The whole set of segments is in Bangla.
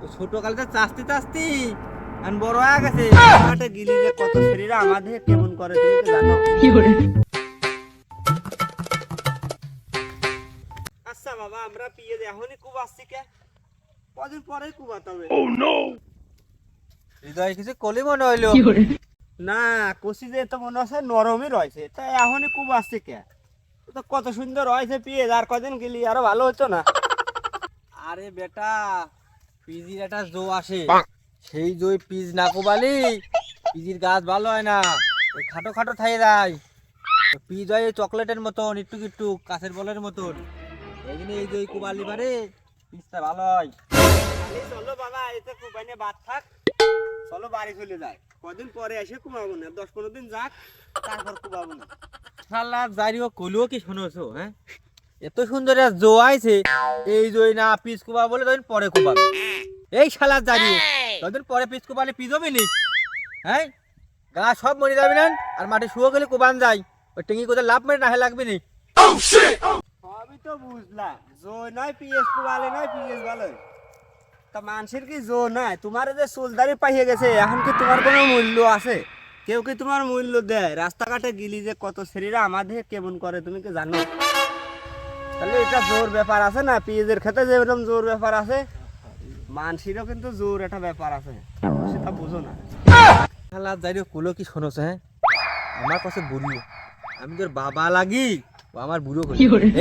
তো ছোট কালতে চাস্তি চাস্তি আর বড় হয়ে গেছে। মাঠে গিলি যে কত শরীরে আমাদের কেমন করে তুমি তো জানো। আচ্ছা বাবা আমরা পিয়ে এখনই কুব আসছি কে? কদিন পরেই কুবাতে হবে। হৃদয় কিছু কলি মনে হইল। না কষি যে তো মনে হচ্ছে নরমই রয়েছে। তাই এখনই কুব আসছে কে? তো কত সুন্দর হয়েছে পিয়ে আর কদিন গেলি আরও ভালো হতো না। আরে বেটা পিজির একটা জো আসে। সেই জই পিজ না কোবালি পিজির গাছ ভালো হয় না। ওই খাটো খাটো থাই যায় পিজ হয় ওই চকলেটের মতন একটু একটু কাছের বলের মতন। এই জন্য এই জই কোবালি পারে পিজটা ভালো হয়। চলো বাবা এতে কুবাইনে বাদ থাক। চলো বাড়ি চলে যায় কদিন পরে এসে কুমাবো না দশ পনেরো দিন যাক তারপর কুমাবো না। শালা জারিও কইলেও কি শুনেছো হ্যাঁ? এত সুন্দর জো আইছে। এই জই না, পিস কুবা বলে তখন পরে কুবাবে এই শালা জারিও তখন পরে পিস কুবালে পিস হবে নি? হ্যাঁ? গা সব মরে যাবে না? আর মাঠে শুয়ে গেলে কুবান যায়। ওই টেঙ্গি কোথায় লাভ মেরে নাহে লাগবে নি? সবই তো বুঝলাম। জো নয়, পিএস কুবালে নয়, পিএস ভালো। তা মানুষের কি জো নাই? তোমার যে চুলদারি পাইয়ে গেছে, এখন কি তোমার কোনো মূল্য আছে? কেউ কি তোমার মূল্য দেয়? রাস্তাঘাটে গিলি যে কত শরীরা আমাদের কেমন করে তুমি কি জানো? তাহলে এটা জোর ব্যাপার আছে না? পিঁয়াজের খেতে যেরকম জোর ব্যাপার আছে মানসিরও কিন্তু জোর একটা ব্যাপার আছে। সেটা বুঝো না। খেলা যাই কুলো কি শোনোস হ্যাঁ? আমার কাছে বুড়িও। আমি তোর বাবা লাগি ও আমার বুড়ো করি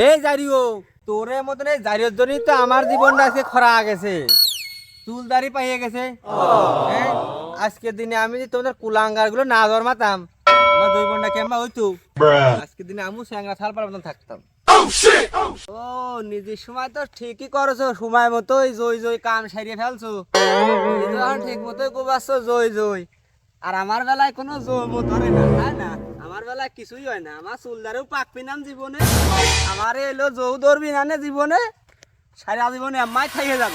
এই জারিও তোরে মতন এই জারিওর জন্যই তো আমার জীবনটা আজকে খরা গেছে। চুল দাড়ি পাইয়ে গেছে। হ্যাঁ? আজকের দিনে আমি যদি তোমাদের কুলাঙ্গারগুলো না জন্মাতাম আমার দুই বোনটা কেমন হইতো। আজকের দিনে আমু স্যাংরা থাল পার মতন থাকতাম। ও নিজের সময় তো ঠিকই করছ সময় মতোই জয় কাম সারিয়ে ফেলছো। যখন ঠিক মতোই জয় আর আমার বেলায় কোনো ধরে না তাই না? আমার বেলায় কিছুই হয় না। আমার চুলদারেও পাকবি জীবনে আমার এলো জৌ ধরবি না জীবনে সারা জীবনে খাইয়ে যাব।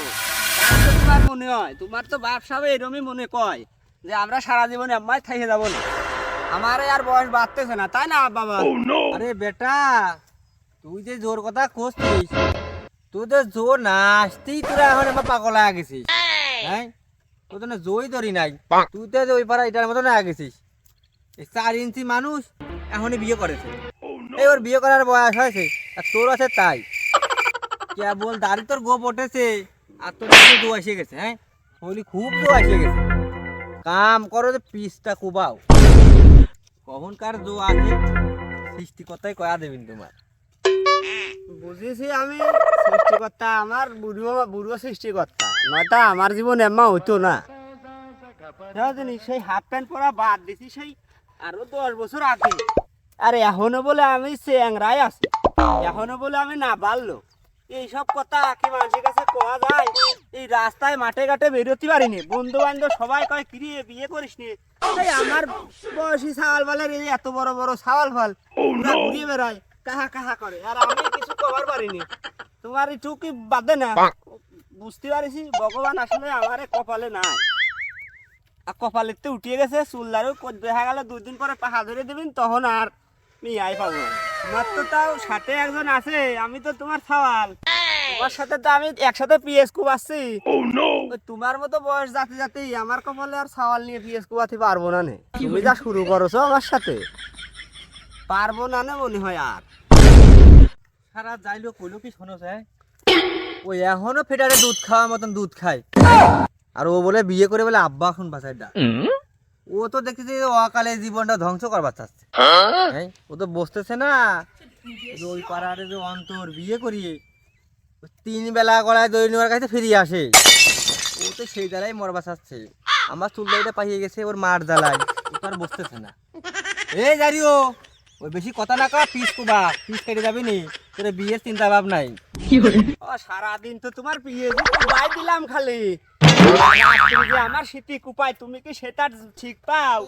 তোমার মনে হয় তোমার তো বাপ সাহেব এরমই মনে কয় যে আমরা সারা জীবনে আমায় খাইয়ে যাব না। আমার আর বয়স বাড়তেছে না তাই না বাবা? আরে বেটা তুই যে জোর কথা করছিস তুই তো জোর না আসতেই তোরা এখন আমার পাগল হয়ে গেছিস। হ্যাঁ? তোর তো না জোই ধরি নাই। তুই তো ওই পাড়া এটার মতো না গেছিস। এই চার ইঞ্চি মানুষ এখনই বিয়ে করেছে। এই ওর বিয়ে করার বয়স হয়েছে আর তোর আছে তাই। কেবল দাড়ি তোর গোপ উঠেছে আর তোর দু এসে গেছে হ্যাঁ? বলি খুব দু এসে গেছে। কাম করো যে পিসটা কুবাও। কখনকার দু আছে সৃষ্টিকর্তাই কয়া দেবেন তোমার। বুঝেছি আমি সৃষ্টিকর্তা আমার বুড়ো বুড়ো সৃষ্টিকর্তা। আমার জীবন এমা হইতো না। জানি সেই হাফ প্যান্ট পরা বাদ দিছি সেই আরও দশ বছর আগে। আর এখনও বলে আমি চ্যাংরাই আছি। এখনও বলে আমি না এইসব কথা কি মানুষের কাছে কোয়া যায়? এই রাস্তায় মাঠে ঘাটে বেরোতে পারিনি। বন্ধু বান্ধব সবাই কয় কিরে বিয়ে করিস নি? আমার বয়সী ছাওয়াল বালের এই এত বড় বড় ছাওয়াল ফাল। ওরা ঘুরিয়ে বেড়ায়। কাহা কাহা করে। আর আমি কিছু কবার পারিনি। তোমার একটু কি বাদে না। বুঝতে পারিছি ভগবান আসলে আমার কপালে নাই। আর কপালের তো উঠিয়ে গেছে চুলদারও দেখা গেল দুই দিন পরে পাহা ধরে দেবেন তখন আর মিয়াই পাবো। না। তোমার তো তাও সাথে একজন আছে আমি তো তোমার সওয়াল তোমার সাথে তো আমি একসাথে পিএস কুবাচ্ছি। ওই তোমার মতো বয়স যাতে যাতেই আমার কপালে আর সওয়াল নিয়ে পিএস কুবাতে পারব না নে। তুমি যা শুরু করছ আমার সাথে। পারব না না মনে হয় আর। সারা যাইলো কইলো কি শোনো ওই এখনও ফেটারে দুধ খাওয়ার মতন দুধ খায়। আর ও বলে বিয়ে করে বলে আব্বা এখন বাসায় ও তো দেখতেছি অকালে জীবনটা ধ্বংস করবার চাচ্ছে? ও তো বসতেছে না। ওই পাড়ার যে অন্তর, বিয়ে করিয়ে তিন বেলা গলায় দই নেওয়ার কাছে ফিরিয়ে আসে। ও তো সেই জ্বালাই মরবা চাচ্ছে। আমার চুল চুলদারিটা পাইয়ে গেছে, ওর মার জ্বালায়। ও তো আর বসতেছে না। এই জারিও ওই বেশি কথা না কর পিস কুবা পিস কেটে যাবি নি তোর বিয়ের চিন্তা ভাব নাই। ও সারাদিন তো তোমার বিয়ে কুপাই দিলাম খালি। যে আমার স্মৃতি কুপাই তুমি কি সেটা ঠিক পাও?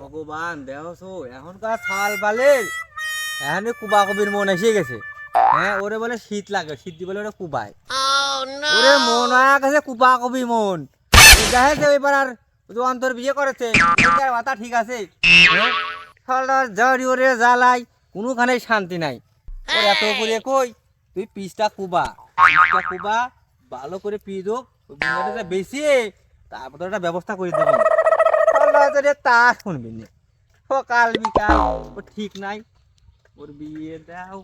ভগবান দেখো এখনকার ছাল বালের এখন কুবা কবির মন এসে গেছে। হ্যাঁ ওরে বলে শীত লাগে শীত দি বলে ওরে কুবায় ওরে মন হয়ে গেছে কুপা কবি মন। দেখেছে এবার আর অন্তর বিয়ে করেছে মাথা ঠিক আছে। হ্যাঁ? শালার জারি ওরে জ্বালাই কোনোখানে শান্তি নাই। ওর এত করে কই? তুই পিসটা কুবা। পিসটা কুবা ভালো করে পি দো বেশি তারপর তো একটা ব্যবস্থা করে দেবো। রে তাস শুনবি না। সকাল বিকাল ও ঠিক নাই। ওর বিয়ে দাও।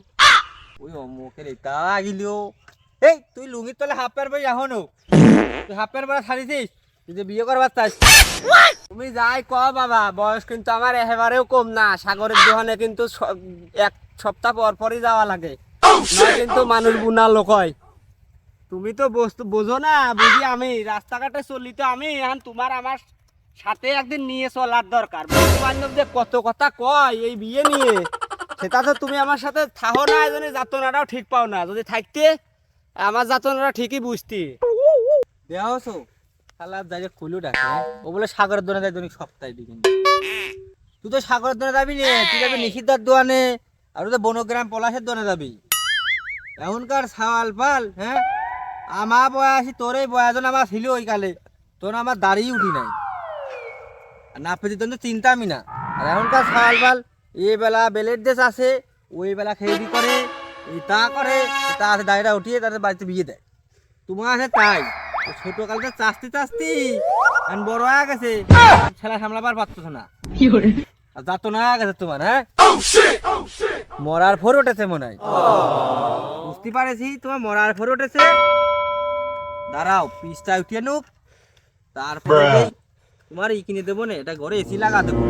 ওই অমুকের এটা আগিলিও এই তুই লুঙ্গির তলে হাফ প্যান্ট পরে এখনও। তুই হাফ প্যান্ট পরে ছাড়িছিস? তুই যে বিয়ে করবার চাস। তুমি যাই ক বাবা বয়স কিন্তু আমার একেবারেও কম না। সাগরের দোকানে কিন্তু এক সপ্তাহ পর পরই যাওয়া লাগে। কিন্তু মানুষ বুনা লোক হয়। তুমি তো বস্তু বোঝো না বুঝি আমি। রাস্তাঘাটে চলি তো আমি এখন তোমার আমার সাথে একদিন নিয়ে চলার দরকার। বন্ধু বান্ধব যে কত কথা কয় এই বিয়ে নিয়ে। সেটা তো তুমি আমার সাথে থাকো না এই জন্য যাতনাটাও ঠিক পাও না। যদি থাকতে আমার যাতনাটা ঠিকই বুঝতি। দেওয়া শালা যাই খুলু ডাকে, ও বলে সাগরের দোনে দৈনিক সপ্তাহে তুই তো সাগরের দোনে যাবি নে, তুই যাবি নিষিদ্ধার দোয়ানে, আর তো বনগ্রাম পলাশের দোনে যাবি। এখনকার সাওয়াল পাল হ্যাঁ? আমার তোর এই আমার ছিল ওই কালে তোর আমার দাঁড়িয়ে উঠি নাই। না পেতে তো চিন্তা আমি না। আর এখনকার সাওয়াল পাল এই বেলা বেলের দেশ আছে ওই বেলা খেয়ে দি করে তা করে, তা আছে দাঁড়িয়ে উঠিয়ে তাদের বাড়িতে বিয়ে দেয়। তোমার আছে তাই। ছোট কালকে চাস্তি চাস্তি। এখন বড় হয়ে গেছে। ছেলা সামলাবার পারতো না। আর যাতো না গেছে তোমার হ্যাঁ? মরার ফোর উঠেছে মনে হয়। বুঝতে পারেছি তোমার মরার ফোর উঠেছে। দাঁড়াও পিসটা উঠিয়ে নুক। তারপরে তোমার ই কিনে দেবো না এটা ঘরে এসি লাগা দেবো।